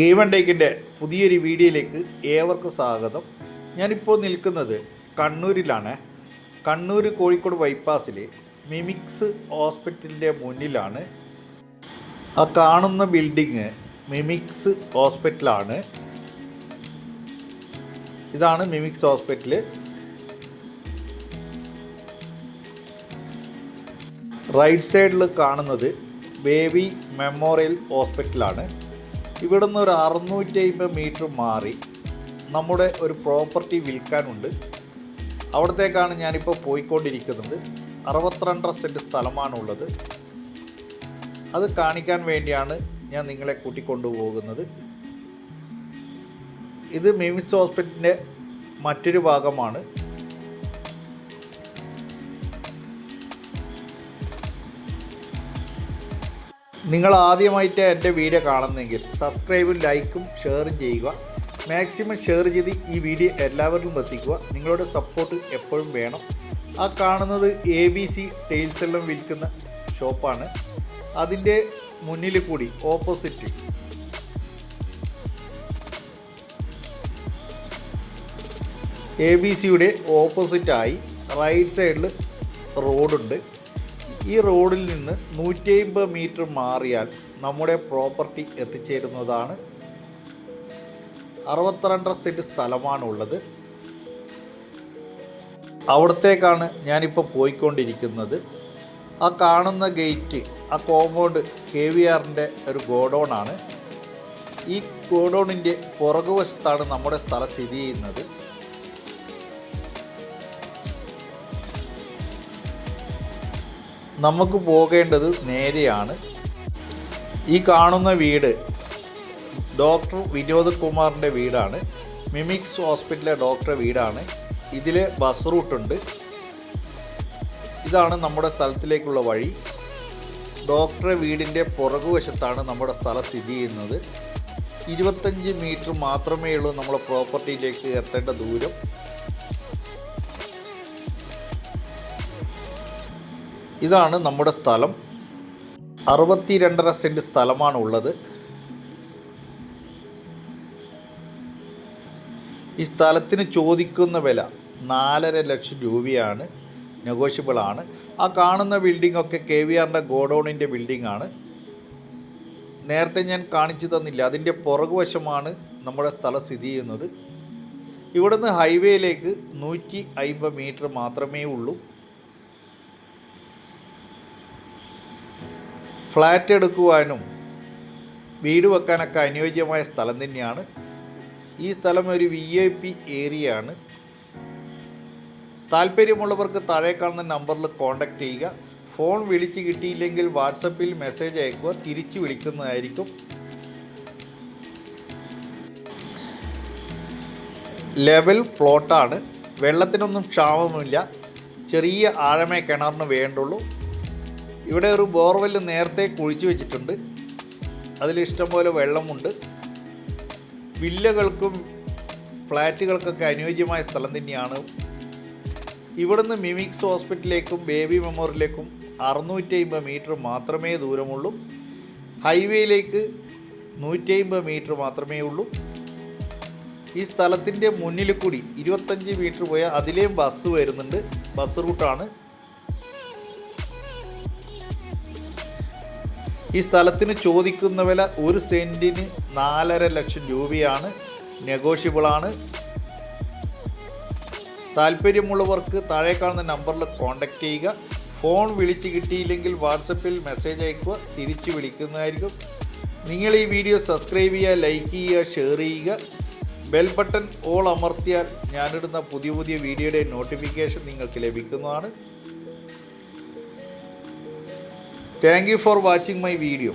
Game and ടേക്കിന്റെ പുതിയൊരു വീഡിയോയിലേക്ക് ഏവർക്കും സ്വാഗതം. ഞാനിപ്പോൾ നിൽക്കുന്നത് കണ്ണൂരിലാണ്. കണ്ണൂർ കോഴിക്കോട് ബൈപ്പാസിൽ മിമിക്സ് ഹോസ്പിറ്റലിന്റെ മുന്നിലാണ്. ആ കാണുന്ന ബിൽഡിങ് മിമിക്സ് ഹോസ്പിറ്റലാണ്. ഇതാണ് മിമിക്സ് ഹോസ്പിറ്റൽ റൈറ്റ് സൈഡിൽ കാണുന്നത് ബേബി മെമ്മോറിയൽ ഹോസ്പിറ്റലാണ്. ഇവിടുന്ന് ഒരു അറുന്നൂറ്റി അമ്പത് മീറ്റർ മാറി നമ്മുടെ ഒരു പ്രോപ്പർട്ടി വിൽക്കാനുണ്ട്. അവിടത്തേക്കാണ് ഞാനിപ്പോൾ പോയിക്കൊണ്ടിരിക്കുന്നത്. അറുപത്തിരണ്ടര സെന്റ് സ്ഥലമാണുള്ളത്. അത് കാണിക്കാൻ വേണ്ടിയാണ് ഞാൻ നിങ്ങളെ കൂട്ടിക്കൊണ്ടുപോകുന്നത്. ഇത് മിമിസ് ഹോസ്പിറ്റലിന്റെ മറ്റൊരു ഭാഗമാണ്. നിങ്ങൾ ആദ്യമായിട്ട് എന്റെ വീഡിയോ കാണുന്നെങ്കിൽ സബ്സ്ക്രൈബും ലൈക്കും ഷെയറും ചെയ്യുക. മാക്സിമം ഷെയർ ചെയ്ത് ഈ വീഡിയോ എല്ലാവരിലും എത്തിക്കുക. നിങ്ങളുടെ സപ്പോർട്ട് എപ്പോഴും വേണം. ആ കാണുന്നത് എ ബി സി ടൈൽസ് എല്ലാം വിൽക്കുന്ന ഷോപ്പാണ് അതിന്റെ മുന്നിൽ കൂടി ഓപ്പോസിറ്റ് എ ബി സിയുടെ ഓപ്പോസിറ്റായി റൈറ്റ് സൈഡിൽ റോഡുണ്ട് ഈ റോഡിൽ നിന്ന് നൂറ്റി അമ്പത് മീറ്റർ മാറിയാൽ നമ്മുടെ പ്രോപ്പർട്ടി എത്തിച്ചേരുന്നതാണ്. അറുപത്തിരണ്ടര സെന്റ് സ്ഥലമാണുള്ളത്. അവിടത്തേക്കാണ് ഞാനിപ്പോൾ പോയിക്കൊണ്ടിരിക്കുന്നത്. ആ കാണുന്ന ഗേറ്റ് ആ കോമ്പൗണ്ട് കെ വി ആറിന്റെ ഒരു ഗോഡൗണാണ്. ഈ ഗോഡൗണിന്റെ പുറകുവശത്താണ് നമ്മുടെ സ്ഥലം സ്ഥിതി ചെയ്യുന്നത്. നമുക്ക് പോകേണ്ടത് നേരെയാണ്. ഈ കാണുന്ന വീട് ഡോക്ടർ വിനോദ് കുമാറിന്റെ വീടാണ്. മിമിക്സ് ഹോസ്പിറ്റലിലെ ഡോക്ടറെ വീടാണ്. ഇതിൽ ബസ് റൂട്ടുണ്ട് ഇതാണ് നമ്മുടെ സ്ഥലത്തിലേക്കുള്ള വഴി. ഡോക്ടറെ വീടിന്റെ പുറകുവശത്താണ് നമ്മുടെ സ്ഥലം സ്ഥിതി ചെയ്യുന്നത്. ഇരുപത്തഞ്ച് മീറ്റർ മാത്രമേ ഉള്ളൂ നമ്മുടെ പ്രോപ്പർട്ടിയിലേക്ക് എത്തേണ്ട ദൂരം. ഇതാണ് നമ്മുടെ സ്ഥലം. അറുപത്തി രണ്ടര സെന്റ് സ്ഥലമാണ് ഉള്ളത്. ഈ സ്ഥലത്തിന് ചോദിക്കുന്ന വില നാലര ലക്ഷം രൂപയാണ്. നെഗോഷ്യബിൾ ആണ്. ആ കാണുന്ന ബിൽഡിംഗ് ഒക്കെ കെ വി ആറിന്റെ ഗോഡൗണിന്റെ ബിൽഡിംഗ് ആണ്. നേരത്തെ ഞാൻ കാണിച്ചു തന്നില്ല. അതിന്റെ പുറകുവശമാണ് നമ്മുടെ സ്ഥലം സ്ഥിതി ചെയ്യുന്നത്. ഇവിടുന്ന് ഹൈവേയിലേക്ക് നൂറ്റി അമ്പത് മീറ്റർ മാത്രമേ ഉള്ളൂ. ഫ്ലാറ്റ് എടുക്കുവാനും വീട് വെക്കാനൊക്കെ അനുയോജ്യമായ സ്ഥലം തന്നെയാണ്. ഈ സ്ഥലം ഒരു വി ഐ പി ഏരിയ ആണ് താല്പര്യമുള്ളവർക്ക് താഴെ കാണുന്ന നമ്പറിൽ കോൺടാക്റ്റ് ചെയ്യുക. ഫോൺ വിളിച്ച് കിട്ടിയില്ലെങ്കിൽ വാട്സപ്പിൽ മെസ്സേജ് അയക്കുക. തിരിച്ചു വിളിക്കുന്നതായിരിക്കും. ലെവൽ പ്ലോട്ടാണ്. വെള്ളത്തിനൊന്നും ക്ഷാമമില്ല ചെറിയ ആഴമേ കിണറിന് വേണ്ടുള്ളൂ. ഇവിടെ ഒരു ബോർവെൽ നേരത്തെ കുഴിച്ചു വെച്ചിട്ടുണ്ട്. അതിൽ ഇഷ്ടംപോലെ വെള്ളമുണ്ട്. വില്ലകൾക്കും ഫ്ലാറ്റുകൾക്കൊക്കെ അനുയോജ്യമായ സ്ഥലം തന്നെയാണ്. ഇവിടുന്ന് മിമിക്സ് ഹോസ്പിറ്റലിലേക്കും ബേബി മെമ്മോറിയലിലേക്കും അറുന്നൂറ്റി അമ്പത് മീറ്റർ മാത്രമേ ദൂരമുള്ളൂ. ഹൈവേയിലേക്ക് നൂറ്റി അമ്പത് മീറ്റർ മാത്രമേ ഉള്ളൂ. ഈ സ്ഥലത്തിന്റെ മുന്നിൽ കൂടി ഇരുപത്തഞ്ച് മീറ്റർ പോയാൽ അതിലേയും ബസ് വരുന്നുണ്ട്. ബസ് റൂട്ടാണ്. ഈ സ്ഥലത്തിന് ചോദിക്കുന്ന വില ഒരു സെന്റിന് നാലര ലക്ഷം രൂപയാണ്. നെഗോഷ്യബിളാണ്. താല്പര്യമുള്ളവർക്ക് താഴെ കാണുന്ന നമ്പറിൽ കോൺടാക്റ്റ് ചെയ്യുക. ഫോൺ വിളിച്ച് കിട്ടിയില്ലെങ്കിൽ വാട്സപ്പിൽ മെസ്സേജ് അയക്കുക. തിരിച്ച് വിളിക്കുന്നതായിരിക്കും. നിങ്ങൾ ഈ വീഡിയോ സബ്സ്ക്രൈബ് ചെയ്യുക ലൈക്ക് ചെയ്യുക ഷെയർ ചെയ്യുക. ബെൽ ബട്ടൺ ഓൾ അമർത്തിയാൽ ഞാനിടുന്ന പുതിയ പുതിയ വീഡിയോയുടെ നോട്ടിഫിക്കേഷൻ നിങ്ങൾക്ക് ലഭിക്കുന്നതാണ്. Thank you for watching my video